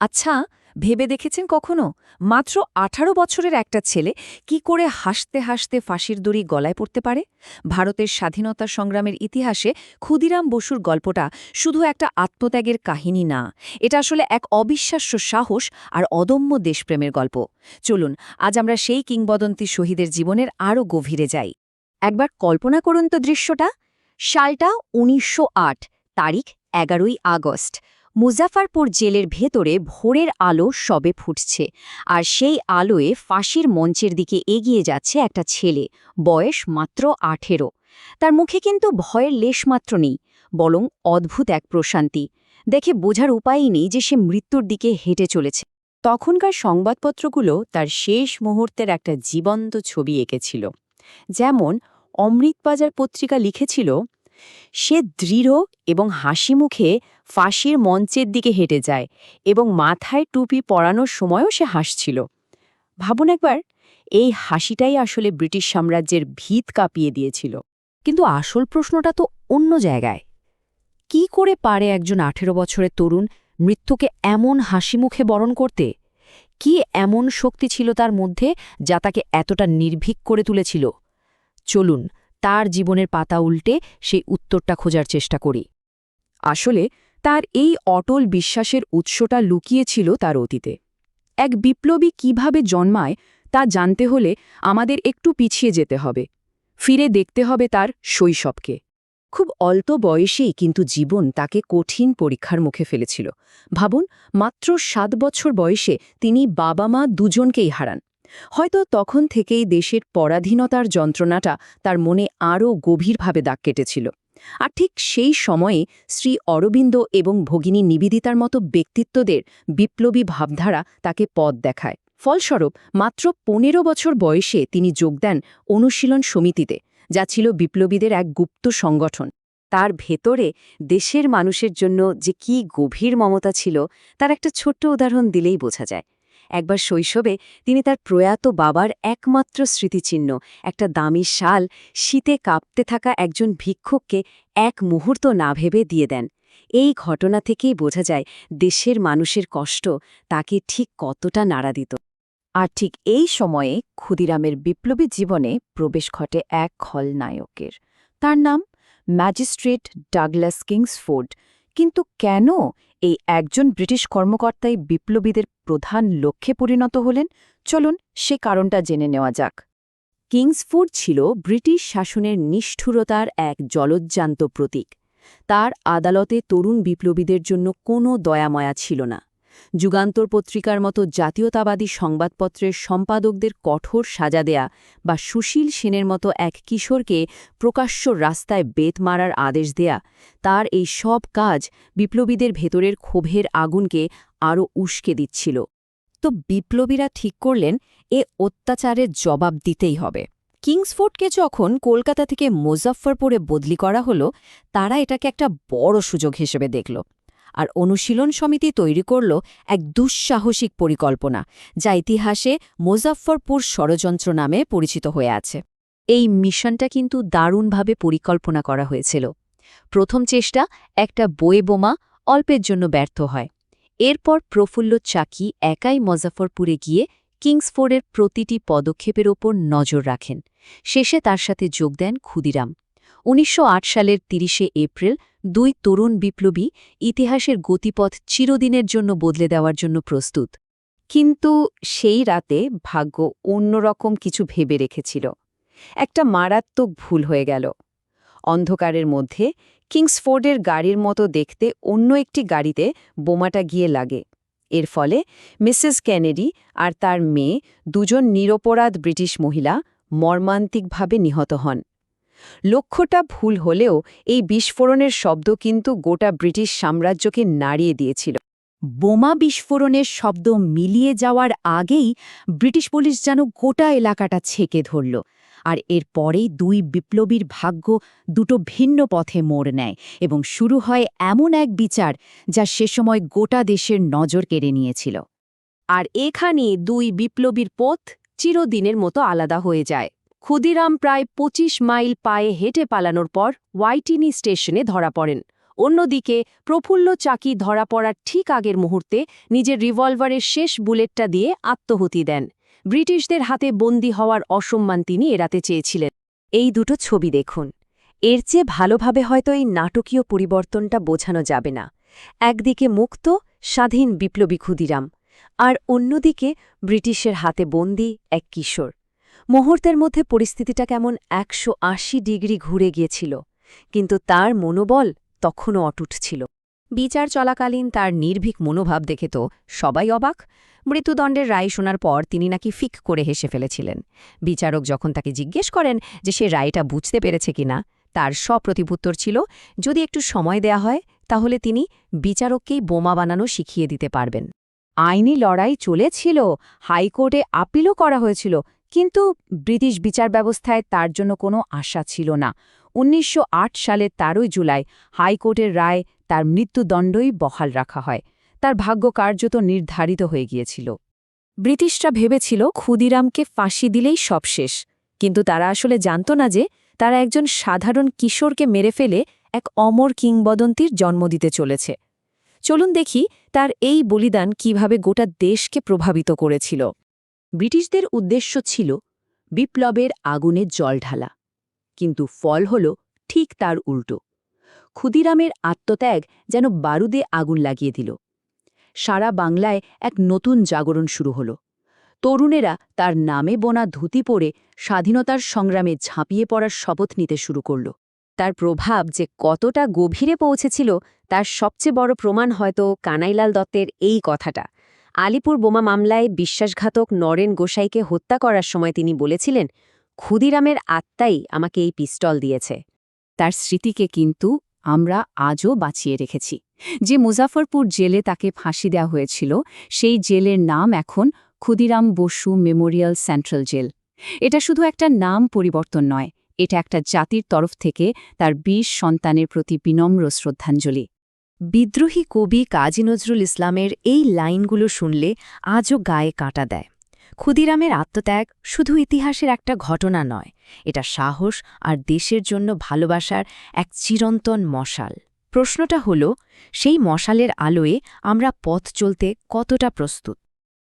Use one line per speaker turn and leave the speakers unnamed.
আচ্ছা ভেবে দেখেছেন কখনো? মাত্র আঠারো বছরের একটা ছেলে কি করে হাসতে হাসতে ফাঁসির দড়ি গলায় পড়তে পারে? ভারতের স্বাধীনতা সংগ্রামের ইতিহাসে ক্ষুদিরাম বসুর গল্পটা শুধু একটা আত্মত্যাগের কাহিনী না, এটা আসলে এক অবিশ্বাস্য সাহস আর অদম্য দেশপ্রেমের গল্প। চলুন, আজ আমরা সেই কিংবদন্তি শহীদের জীবনের আরও গভীরে যাই। একবার কল্পনা করুন তো দৃশ্যটা। সালটা উনিশশো আট, তারিখ এগারোই আগস্ট। মুজাফারপুর জেলের ভেতরে ভোরের আলো সবে ফুটছে, আর সেই আলোয় ফাঁসির মঞ্চের দিকে এগিয়ে যাচ্ছে একটা ছেলে, বয়স মাত্র আঠেরো। তার মুখে কিন্তু ভয়ের লেশমাত্র নেই, বরং অদ্ভুত এক প্রশান্তি। দেখে বোঝার উপায়ই নেই যে সে মৃত্যুর দিকে হেঁটে চলেছে।
তখনকার সংবাদপত্রগুলো তার শেষ মুহূর্তের একটা জীবন্ত ছবি এঁকেছিল, যেমন অমৃতবাজার পত্রিকা লিখেছিল সে দৃঢ় এবং হাসি মুখে ফাঁসির মঞ্চের দিকে হেঁটে যায় এবং মাথায় টুপি পরানোর সময়ও সে হাসছিল। ভাবুন একবার, এই হাসিটাই আসলে ব্রিটিশ সাম্রাজ্যের ভিত কাঁপিয়ে দিয়েছিল।
কিন্তু আসল প্রশ্নটা তো অন্য জায়গায়। কি করে পারে একজন আঠেরো বছরের তরুণ মৃত্যুকে এমন হাসি মুখে বরণ করতে? কি এমন শক্তি ছিল তার মধ্যে যা তাকে এতটা নির্ভীক করে তুলেছিল? চলুন তার জীবনের পাতা উল্টে সেই উত্তরটা খোঁজার চেষ্টা করি।
আসলে তার এই অটল বিশ্বাসের উৎসটা লুকিয়েছিল তার অতীতে। এক বিপ্লবী কীভাবে জন্মায় তা জানতে হলে আমাদের একটু পিছিয়ে যেতে হবে। ফিরে দেখতে হবে তার শৈশবকে। খুব অল্প বয়সেই কিন্তু জীবন তাকে কঠিন পরীক্ষার মুখে ফেলেছিল। ভাবুন, মাত্র সাত বছর বয়সে তিনি বাবা মা দুজনকেই হারান। হয়তো তখন থেকেই দেশের পরাধীনতার যন্ত্রণাটা তার মনে আরও গভীরভাবে দাগ কেটেছিল। আর ঠিক সেই সময়ে শ্রী অরবিন্দ এবং ভগিনী নিবেদিতার মতো ব্যক্তিত্বদের বিপ্লবী ভাবধারা তাকে পথ দেখায়। ফলস্বরূপ, মাত্র পনেরো বছর বয়সে তিনি যোগ দেন অনুশীলন সমিতিতে, যা ছিল বিপ্লবীদের এক গুপ্ত সংগঠন। তার ভেতরে দেশের মানুষের জন্য যে কি গভীর মমতা ছিল, তার একটা ছোট্ট উদাহরণ দিলেই বোঝা যায়। একবার শৈশবে তিনি তার প্রয়াত বাবার একমাত্র স্মৃতিচিহ্ন, একটা দামি শাল, শীতে কাঁপতে থাকা একজন ভিক্ষুককে এক মুহূর্ত না ভেবে দিয়ে দেন। এই ঘটনা থেকেই বোঝা যায় দেশের মানুষের কষ্ট তাকে ঠিক কতটা নাড়া দিত। আর ঠিক এই সময়ে ক্ষুদিরামের বিপ্লবী জীবনে প্রবেশ ঘটে এক খলনায়কের। তার নাম ম্যাজিস্ট্রেট ডাগলাস কিংসফোর্ড। কিন্তু কেন এই একজন ব্রিটিশ কর্মকর্তাই বিপ্লবীদের প্রধান লক্ষ্যে পরিণত হলেন? চলুন সে কারণটা জেনে নেওয়া যাক। কিংসফোর্ড ছিল ব্রিটিশ শাসনের নিষ্ঠুরতার এক জলজ্জান্ত প্রতীক। তার আদালতে তরুণ বিপ্লবীদের জন্য কোনো দয়াময়া ছিল না। যুগান্তর পত্রিকার মতো জাতীয়তাবাদী সংবাদপত্রের সম্পাদকদের কঠোর সাজা দেয়া বা সুশীল সেনের মতো এক কিশোরকে প্রকাশ্য রাস্তায় বেত মারার আদেশ দেয়া, তার এই সব কাজ বিপ্লবীদের ভেতরের ক্ষোভের আগুনকে আরও উস্কে দিচ্ছিল। তো বিপ্লবীরা ঠিক করলেন, এ অত্যাচারের জবাব দিতেই হবে। কিংসফোর্ডকে যখন কলকাতা থেকে মুজফ্ফরপুরে বদলি করা হলো, তারা এটাকে একটা বড় সুযোগ হিসেবে দেখল। আর অনুশীলন সমিতি তৈরি করল এক দুঃসাহসিক পরিকল্পনা, যা ইতিহাসে মুজফ্ফরপুর ষড়যন্ত্র নামে পরিচিত হয়ে আছে। এই মিশনটা কিন্তু দারুণভাবে পরিকল্পনা করা হয়েছিল। প্রথম চেষ্টা একটা বয়ে বোমা অল্পের জন্য ব্যর্থ হয়। এরপর প্রফুল্ল চাকি একাই মুজফ্ফরপুরে গিয়ে কিংসফোর্ডের প্রতিটি পদক্ষেপের ওপর নজর রাখেন। শেষে তার সাথে যোগ দেন ক্ষুদিরাম। উনিশশো আট সালের তিরিশে এপ্রিল দুই তরুণ বিপ্লবী ইতিহাসের গতিপথ চিরদিনের জন্য বদলে দেওয়ার জন্য প্রস্তুত। কিন্তু সেই রাতে ভাগ্য অন্যরকম কিছু ভেবে রেখেছিল। একটা মারাত্মক ভুল হয়ে গেল। অন্ধকারের মধ্যে কিংসফোর্ডের গাড়ির মতো দেখতে অন্য একটি গাড়িতে বোমাটা গিয়ে লাগে। এর ফলে মিসেস কেনেডি আর তার মেয়ে দুজন নিরপরাধ ব্রিটিশ মহিলা মর্মান্তিকভাবে নিহত হন। লক্ষ্যটা ভুল হলেও এই বিস্ফোরণের শব্দ কিন্তু গোটা ব্রিটিশ সাম্রাজ্যকে নাড়িয়ে দিয়েছিল। বোমা বিস্ফোরণের শব্দ মিলিয়ে যাওয়ার আগেই ব্রিটিশ পুলিশ যেন গোটা এলাকাটা ছেকে ধরল আর এর পরেই দুই বিপ্লবীর ভাগ্য দুটো ভিন্ন পথে মোড় নেয় এবং শুরু হয় এমন এক বিচার যা সে সময় গোটা দেশের নজর কেড়ে নিয়েছিল। আর এখানে দুই বিপ্লবীর পথ চিরদিনের মতো আলাদা হয়ে যায়। ক্ষুদিরাম প্রায় ২৫ মাইল পায়ে হেঁটে পালানোর পর ওয়াইটিনি স্টেশনে ধরা পড়েন। অন্যদিকে, প্রফুল্ল চাকি ধরা পড়ার ঠিক আগের মুহূর্তে নিজের রিভলভারের শেষ বুলেটটা দিয়ে আত্মহুতি দেন। ব্রিটিশদের হাতে বন্দী হওয়ার অসম্মান তিনি এড়াতে চেয়েছিলেন।
এই দুটো ছবি দেখুন। এর চেয়ে ভালোভাবে হয়তো এই নাটকীয় পরিবর্তনটা বোঝানো যাবে না। একদিকে মুক্ত, স্বাধীন বিপ্লবী ক্ষুদিরাম, আর অন্যদিকে ব্রিটিশের হাতে বন্দি এক কিশোর। মুহূর্তের মধ্যে পরিস্থিতিটা কেমন একশো আশি ডিগ্রি ঘুরে গিয়েছিল, কিন্তু তার মনোবল তখনও অটুট ছিল। বিচার চলাকালীন তার নির্ভীক মনোভাব দেখে তো সবাই অবাক। মৃত্যুদণ্ডের রায় শোনার পর তিনি নাকি ফিক করে হেসে ফেলেছিলেন। বিচারক যখন তাকে জিজ্ঞেস করেন যে সে রায়টা বুঝতে পেরেছে কিনা, তার সপ্রতিপুত্তর ছিল, যদি একটু সময় দেয়া হয়, তাহলে তিনি বিচারককেই বোমা বানানো শিখিয়ে দিতে পারবেন।
আইনি লড়াই চলেছিল, হাইকোর্টে আপিলও করা হয়েছিল কিন্তু ব্রিটিশ বিচার ব্যবস্থায় তার জন্য কোনো আশা ছিল না। উনিশশো আট সালের তেরোই জুলাই হাইকোর্টের রায় তার মৃত্যুদণ্ডই বহাল রাখা হয়। তার ভাগ্য কার্যত নির্ধারিত হয়ে গিয়েছিল। ব্রিটিশরা ভেবেছিল ক্ষুদিরামকে ফাঁসি দিলেই সব শেষ। কিন্তু তারা আসলে জানত না যে তারা একজন সাধারণ কিশোরকে মেরে ফেলে এক অমর কিংবদন্তির জন্ম দিতে চলেছে। চলুন দেখি তার এই বলিদান কীভাবে গোটা দেশকে প্রভাবিত করেছিল। ব্রিটিশদের উদ্দেশ্য ছিল বিপ্লবের আগুনে জল ঢালা, কিন্তু ফল হল ঠিক তার উল্টো। ক্ষুদিরামের আত্মত্যাগ যেন বারুদে আগুন লাগিয়ে দিল। সারা বাংলায় এক নতুন জাগরণ শুরু হল। তরুণেরা তার নামে বোনা ধুতি পরে স্বাধীনতার সংগ্রামে ঝাঁপিয়ে পড়ার শপথ নিতে শুরু করল। তার প্রভাব যে কতটা গভীরে পৌঁছেছিল তার সবচেয়ে বড় প্রমাণ হয়তো কানাইলাল দত্তের এই কথাটা। আলিপুর বোমা মামলায় বিশ্বাসঘাতক নরেন গোসাইকে হত্যা করার সময় তিনি বলেছিলেন, ক্ষুদিরামের আত্মাই আমাকে এই পিস্তল দিয়েছে। তার স্মৃতিকে কিন্তু আমরা আজও বাঁচিয়ে রেখেছি। যে মুজাফরপুর জেলে তাকে ফাঁসি দেওয়া হয়েছিল, সেই জেলের নাম এখন Khudiram Bose memorial central jail. এটা শুধু একটা নাম পরিবর্তন নয়, এটা একটা জাতির তরফ থেকে তার বিশ সন্তানের প্রতি বিনম্র শ্রদ্ধাঞ্জলি।
বিদ্রোহী কবি কাজী নজরুল ইসলামের এই লাইনগুলো শুনলে আজও গায়ে কাঁটা দেয়। ক্ষুদিরামের আত্মত্যাগ শুধু ইতিহাসের একটা ঘটনা নয়, এটা সাহস আর দেশের জন্য ভালোবাসার এক চিরন্তন মশাল। প্রশ্নটা হল, সেই মশালের আলোয়ে আমরা পথ চলতে কতটা প্রস্তুত?